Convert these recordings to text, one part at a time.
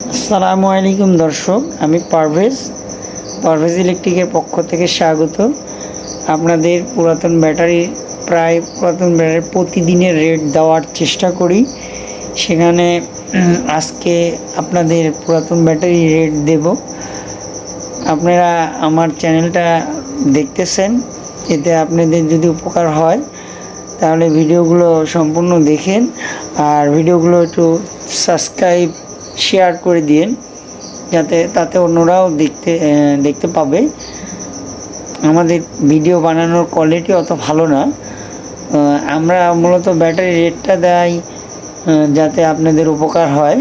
আসসালামু আলাইকুম দর্শক, আমি পারভেজ পারভেজ ইলেকট্রিকের পক্ষ থেকে স্বাগত। আপনাদের পুরাতন ব্যাটারি, প্রায় পুরাতন ব্যাটারি প্রতিদিনের রেট দেওয়ার চেষ্টা করি। সেখানে আজকে আপনাদের পুরাতন ব্যাটারি রেট দেব। আপনারা আমার চ্যানেলটা দেখতেছেন, এতে আপনাদের যদি উপকার হয়, তাহলে ভিডিওগুলো সম্পূর্ণ দেখেন। আর ভিডিওগুলো একটু সাবস্ক্রাইব শেয়ার করে দিন যাতে তাতে অন্যরাও দেখতে দেখতে পাবে। আমাদের ভিডিও বানানোর কোয়ালিটি অত ভালো না। আমরা মূলত ব্যাটারি রেটটা দেয় যাতে আপনাদের উপকার হয়।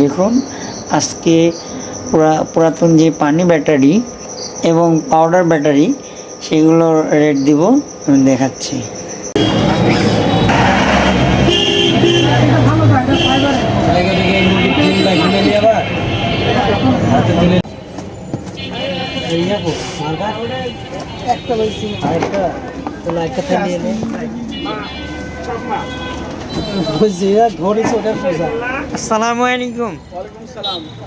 দেখুন, আজকে পুরা, পুরাতন যে পানি ব্যাটারি এবং পাউডার ব্যাটারি সেগুলোর রেট দিব, আমি দেখাচ্ছি। আসসালামু আলাইকুম।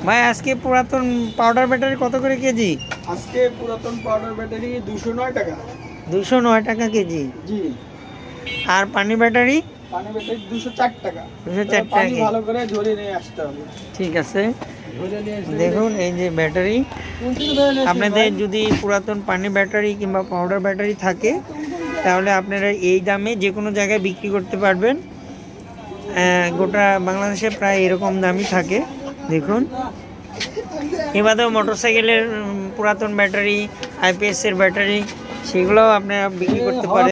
ভাই আজকে পুরাতন পাউডার ব্যাটারি কত করে কেজি? আজকে পুরাতন পাউডার ব্যাটারি দুশো নয় টাকা। দুশো নয় টাকা কেজি? জি। আর পানি ব্যাটারি পানি ব্যাটারি দুশো চার টাকা। 204 টাকা। ভালো করে ঝরিয়ে নিয়ে আসতে হবে। ঠিক আছে। দেখুন, এই যে ব্যাটারি। আপনাদের যদি পুরাতন পানি ব্যাটারি কিংবা পাউডার ব্যাটারি থাকে, তাহলে আপনারা এই দামে যে কোনো জায়গায় বিক্রি করতে পারবেন। গোটা বাংলাদেশে প্রায় এরকম দামই থাকে, দেখুন। এবারেও মোটরসাইকেলের পুরাতন ব্যাটারি আইপিএসের ব্যাটারি, সেগুলোও আপনারা বিক্রি করতে পারেন।